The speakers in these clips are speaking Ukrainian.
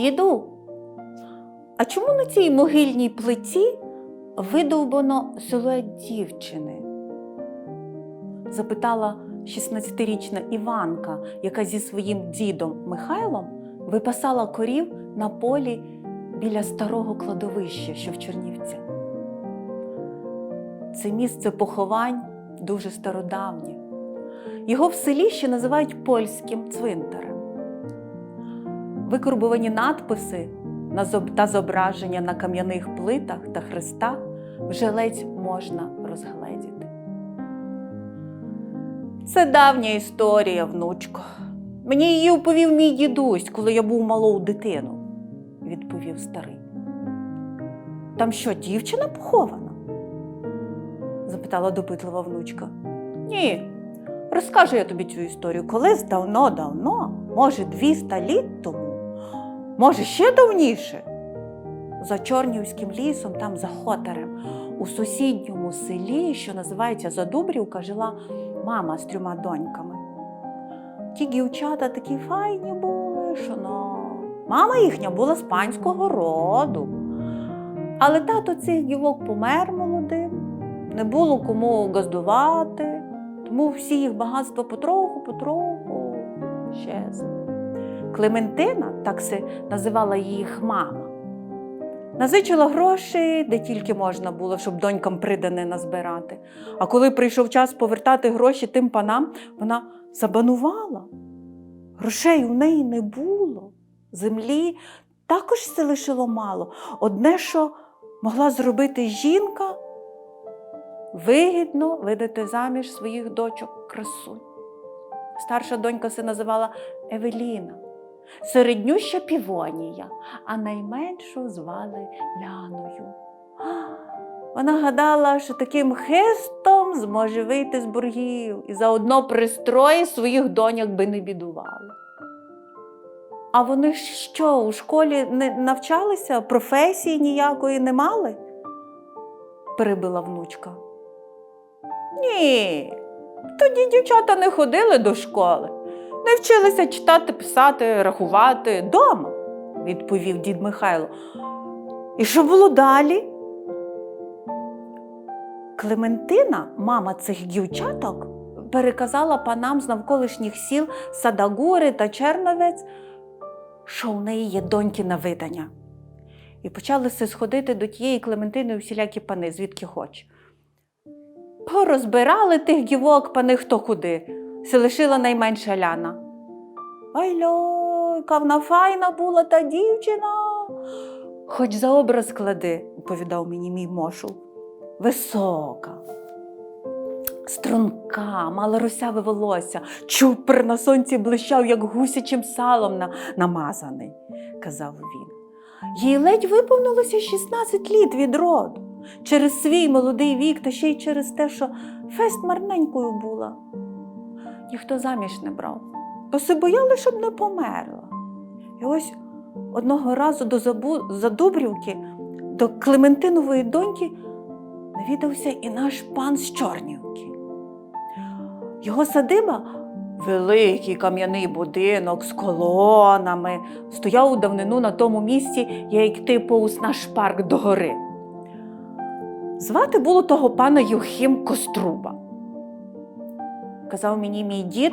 Діду, а чому на цій могильній плиті видовбано силует дівчини? запитала 16-річна Іванка, яка зі своїм дідом Михайлом випасала корів на полі біля старого кладовища, що в Чернівці. Це місце поховань дуже стародавнє. Його в селі ще називають польським цвинтарем. Викорбувані надписи та зображення на кам'яних плитах та хрестах вже ледь можна розгледіти. Це давня історія, внучко. Мені її оповів мій дідусь, коли я був малою дитину, відповів старий. Там що, дівчина похована? запитала допитлива внучка. Ні, розкажу я тобі цю історію. Колись давно-давно, може, 200 літ тому, може, ще давніше. За Чорнівським лісом, там за Хотарем, у сусідньому селі, що називається Задубрівка, жила мама з трьома доньками. Ті дівчата такі файні були, що ну, мама їхня була з панського роду. Але тато цих дівок помер молодим, не було кому газдувати, тому всі їх багатства потроху-потроху щезли. Клементина, так се називала їх мама, назичила грошей, де тільки можна було, щоб донькам придане назбирати. А коли прийшов час повертати гроші тим панам, вона забанувала. Грошей у неї не було. Землі також це лишило мало. Одне, що могла зробити жінка, вигідно видати заміж своїх дочок красунь. Старша донька се називала Евеліна, середнюща Півонія, а найменшу звали Ляною. Вона гадала, що таким хистом зможе вийти з боргів і заодно пристрої своїх доньок би не бідували. А вони що, у школі не навчалися, професії ніякої не мали? перебила внучка. Ні, тоді дівчата не ходили до школи, не вчилися читати, писати, рахувати дома, відповів дід Михайло. І що було далі? Клементина, мама цих дівчаток, переказала панам з навколишніх сіл Садагури та Черновець, що у неї є доньки на видання. І почалися сходити до тієї Клементини всілякі пани, звідки хоч. Порозбирали тих дівок пани хто куди, се лишила найменша Ляна. Ай льой, яка вона файна була та дівчина. Хоч за образ клади, оповідав мені мій мошул. Висока, струнка, мала русяве волосся, чупр на сонці блищав, як гусячим салом на, намазаний, казав він. Їй ледь виповнилося 16 літ від роду, через свій молодий вік та ще й через те, що фест марненькою була. Ніхто заміж не брав, бо се бояли, щоб не померла. І ось одного разу до. Задубрівки, до Клементинової доньки, навідався і наш пан з Чорнівки. Його садиба великий кам'яний будинок з колонами, стояв у давнину на тому місці, як йти повз наш парк до гори. Звати було того пана Юхим Коструба. Казав мені мій дід,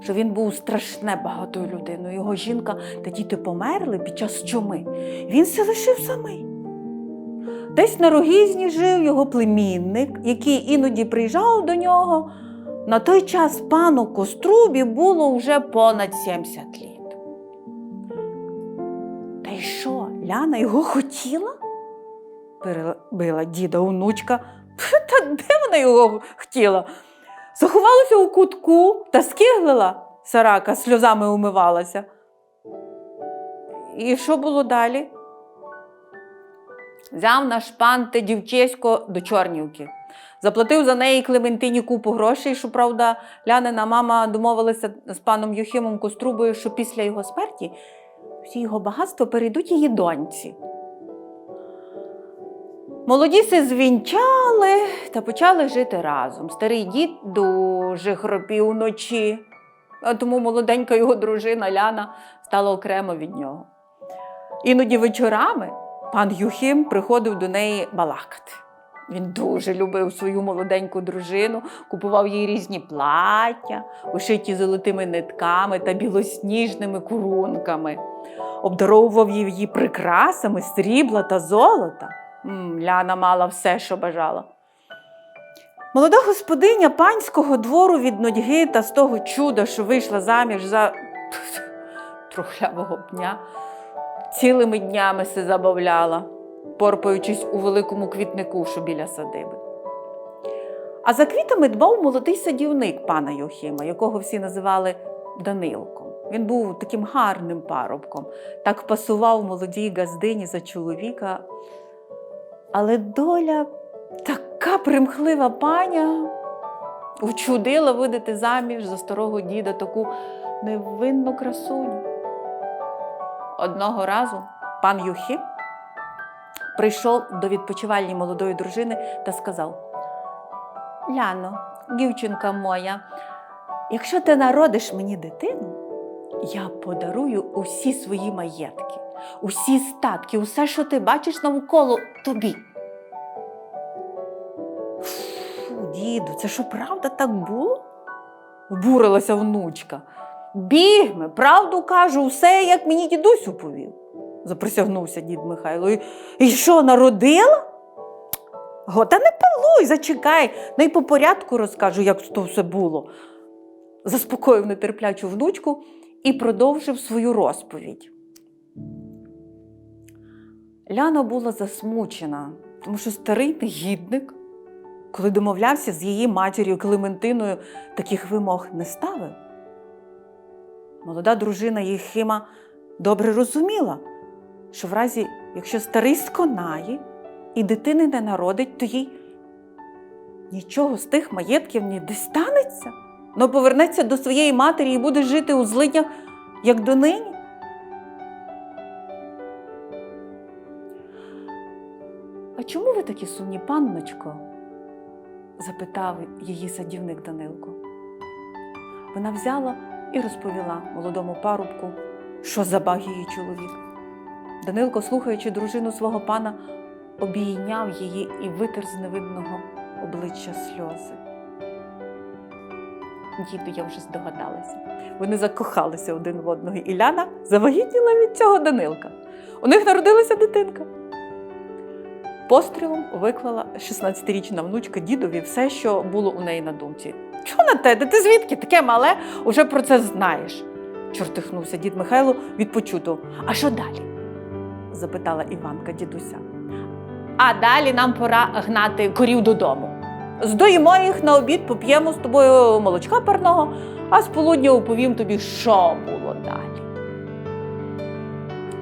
що він був страшне багатою людиною. Його жінка та діти померли під час чуми. Він се лишив самий. Десь на рогізні жив його племінник, який іноді приїжджав до нього. На той час пану Кострубі було вже понад 70 літ. Та й що, Ляна його хотіла? перебила діда онучка. Та де вона його хотіла? Заховалася у кутку та скиглила, сарака сльозами умивалася. І що було далі? Взяв наш пан те дівчисько до Чорнівки. Заплатив за неї Клементині купу грошей, що правда, Лянина мама домовилася з паном Юхимом Кострубою, що після його смерті всі його багатства перейдуть її доньці. Молоді се звінчали та почали жити разом. Старий дід дуже хропів уночі. а тому молоденька його дружина Ляна стала окремо від нього. Іноді вечорами пан Юхим приходив до неї балакати. Він дуже любив свою молоденьку дружину, купував їй різні плаття, ушиті золотими нитками та білосніжними курунками, обдаровував її прикрасами срібла та золота. Ляна мала все, що бажала. Молода господиня панського двору від нудьги та з того чуда, що вийшла заміж за трухлявого пня, цілими днями се забавляла, порпаючись у великому квітнику, що біля садиби. А за квітами дбав молодий садівник пана Йохима, якого всі називали Данилком. Він був таким гарним парубком, так пасував молодій газдині за чоловіка. Але доля така примхлива паня вчудила видати заміж за старого діда таку невинну красуню. Одного разу пан Юхим прийшов до відпочивальні молодої дружини та сказав: Ляно, дівчинка моя, якщо ти народиш мені дитину, я подарую усі свої маєтки, усі статки, усе, що ти бачиш навколо тобі. Фу, діду, це що правда так було? Обурилася внучка. Бігме, правду кажу, усе, як мені дідусь оповів, заприсягнувся дід Михайло. І, що, народила? Го, та не пилуй, зачекай, ну й по порядку розкажу, як то все було. Заспокоїв нетерплячу внучку і продовжив свою розповідь. Ляна була засмучена, тому що старий негідник, коли домовлявся з її матір'ю Клементиною, таких вимог не ставив. Молода дружина Єхима добре розуміла, що в разі, якщо старий сконає і дитини не народить, то їй нічого з тих маєтків не дістанеться, но повернеться до своєї матері і буде жити у злиднях, як донині. Чому ви такі сумні, панночко? запитав її садівник Данилко. Вона взяла і розповіла молодому парубку, що забаг її чоловік. Данилко, слухаючи дружину свого пана, обійняв її і витер з невидного обличчя сльози. Діду, я вже здогадалася. Вони закохалися один в одного, і Ляна завагітніла від цього Данилка. У них народилася дитинка. Пострілом виклала 16-річна внучка дідові все, що було у неї на думці. Що на те? Де ти звідки? Таке мале уже про це знаєш. чортихнувся дід Михайло від почутого. А що далі? запитала Іванка дідуся. А далі нам пора гнати корів додому. Здоїмо їх на обід, поп'ємо з тобою молочка парного, а з полудня оповім тобі, що було далі.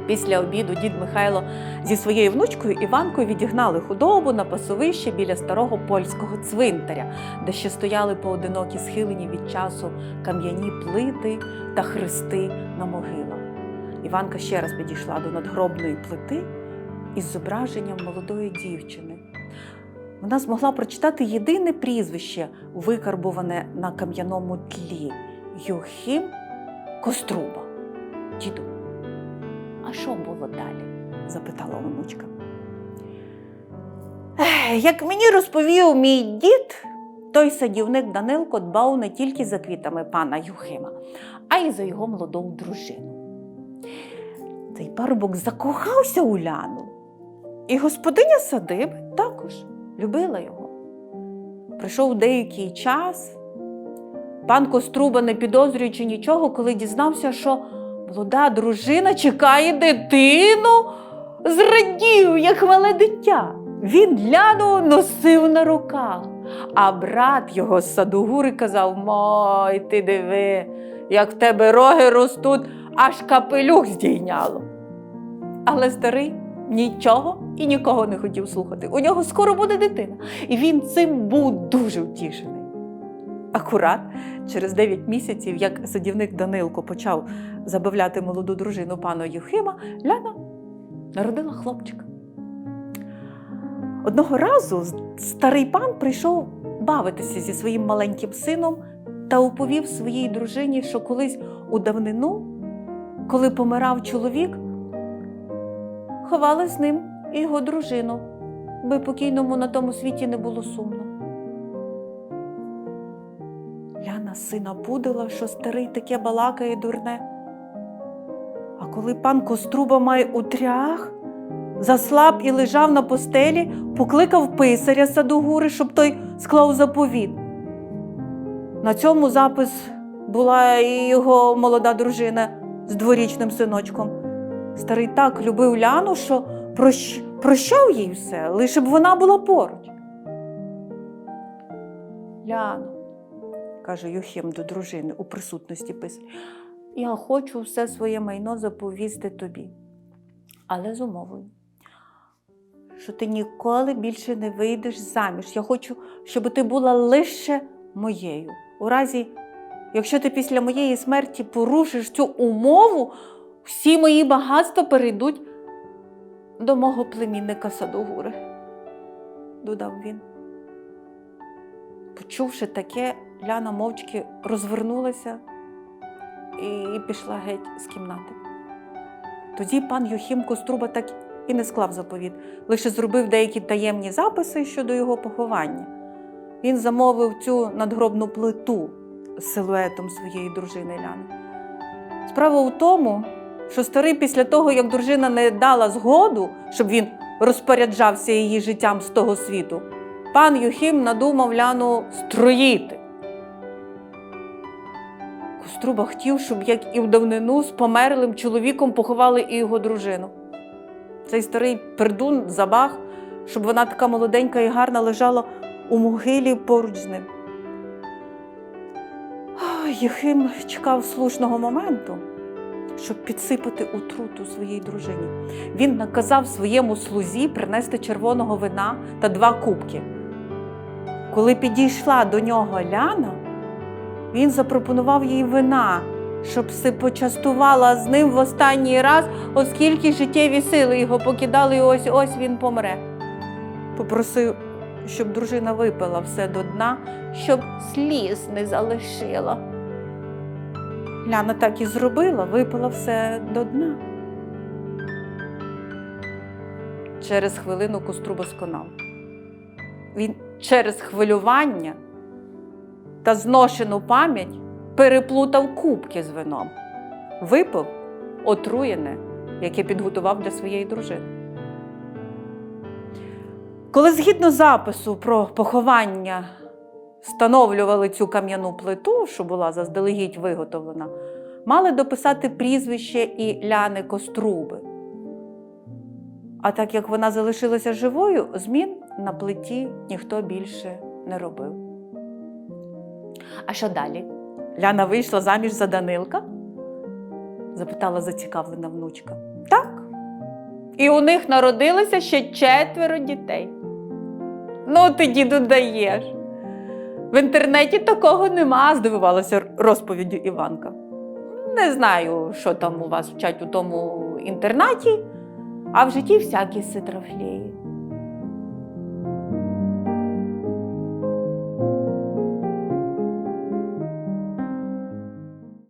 Після обіду дід Михайло зі своєю внучкою Іванкою відігнали худобу на пасовище біля старого польського цвинтаря, де ще стояли поодинокі схилені від часу кам'яні плити та хрести на могилах. Іванка ще раз підійшла до надгробної плити із зображенням молодої дівчини. Вона змогла прочитати єдине прізвище, викарбуване на кам'яному тлі Юхим Коструба. Діду, а що було далі? запитала онучка. Як мені розповів мій дід, той садівник Данилко дбав не тільки за квітами пана Юхима, а й за його молоду дружину. Цей парубок закохався у Ляну, і господиня садиби також любила його. Прийшов деякий час. Пан Коструба, не підозрюючи нічого, коли дізнався, що молода дружина чекає дитину, зрадів, як мале дитя. Він ляну носив на руках, а брат його з садугури казав: Мой, ти диви, як в тебе роги ростуть, аж капелюх здійняло. Але старий нічого і нікого не хотів слухати. У нього скоро буде дитина, і він цим був дуже втішений. Акурат через 9 місяців, як садівник Данилко почав забавляти молоду дружину пана Юхима, Ляна народила хлопчика. Одного разу старий пан прийшов бавитися зі своїм маленьким сином та оповів своїй дружині, що колись у давнину, коли помирав чоловік, ховали з ним і його дружину, би покійному на тому світі не було сумно. Сина будила, що старий таке балакає дурне. А коли пан Коструба має утрях, заслаб і лежав на постелі, покликав писаря Садогури, щоб той склав заповіт. На цьому запис була і його молода дружина з дворічним синочком. Старий так любив Ляну, що прощ... прощав їй все, лише б вона була поруч. Ляно, каже Юхим до дружини у присутності писаря, я хочу все своє майно заповісти тобі, але з умовою, що ти ніколи більше не вийдеш заміж. Я хочу, щоб ти була лише моєю. У разі, якщо ти після моєї смерті порушиш цю умову, всі мої багатства перейдуть до мого племінника Садогури, додав він. Почувши таке, Ляна мовчки розвернулася і пішла геть з кімнати. Тоді пан Юхім Коструба так і не склав заповіт, лише зробив деякі таємні записи щодо його поховання. Він замовив цю надгробну плиту з силуетом своєї дружини Ляни. Справа в тому, що старий після того, як дружина не дала згоду, щоб він розпоряджався її життям з того світу, пан Юхім надумав Ляну строїти. Коструба хотів, щоб, як і в давнину, з померлим чоловіком поховали і його дружину. Цей старий пердун забаг, щоб вона така молоденька і гарна лежала у могилі поруч з ним. Ой, Єхим чекав слушного моменту, щоб підсипати отруту своїй дружині. Він наказав своєму слузі принести червоного вина та два кубки. Коли підійшла до нього Ляна, він запропонував їй вина, щоб си почастувала з ним в останній раз, оскільки життєві сили його покидали, і ось ось він помре. Попросив, щоб дружина випила все до дна, щоб сліз не залишила. Ляна так і зробила, випила все до дна. Через хвилину коструба сконав. Він через хвилювання та зношену пам'ять переплутав кубки з вином, випив отруєне, яке підготував для своєї дружини. Коли згідно запису про поховання встановлювали цю кам'яну плиту, що була заздалегідь виготовлена, мали дописати прізвище і Ляни Коструби. А так як вона залишилася живою, змін на плиті ніхто більше не робив. А що далі? Ляна вийшла заміж за Данилка? запитала зацікавлена внучка. Так. І у них народилося ще четверо дітей. Ну, ти, діду, даєш. В інтернеті такого нема, здивувалася розповіддю Іванка. Не знаю, що там у вас вчать у тому інтернаті, а в житті всякі ситрафлеї.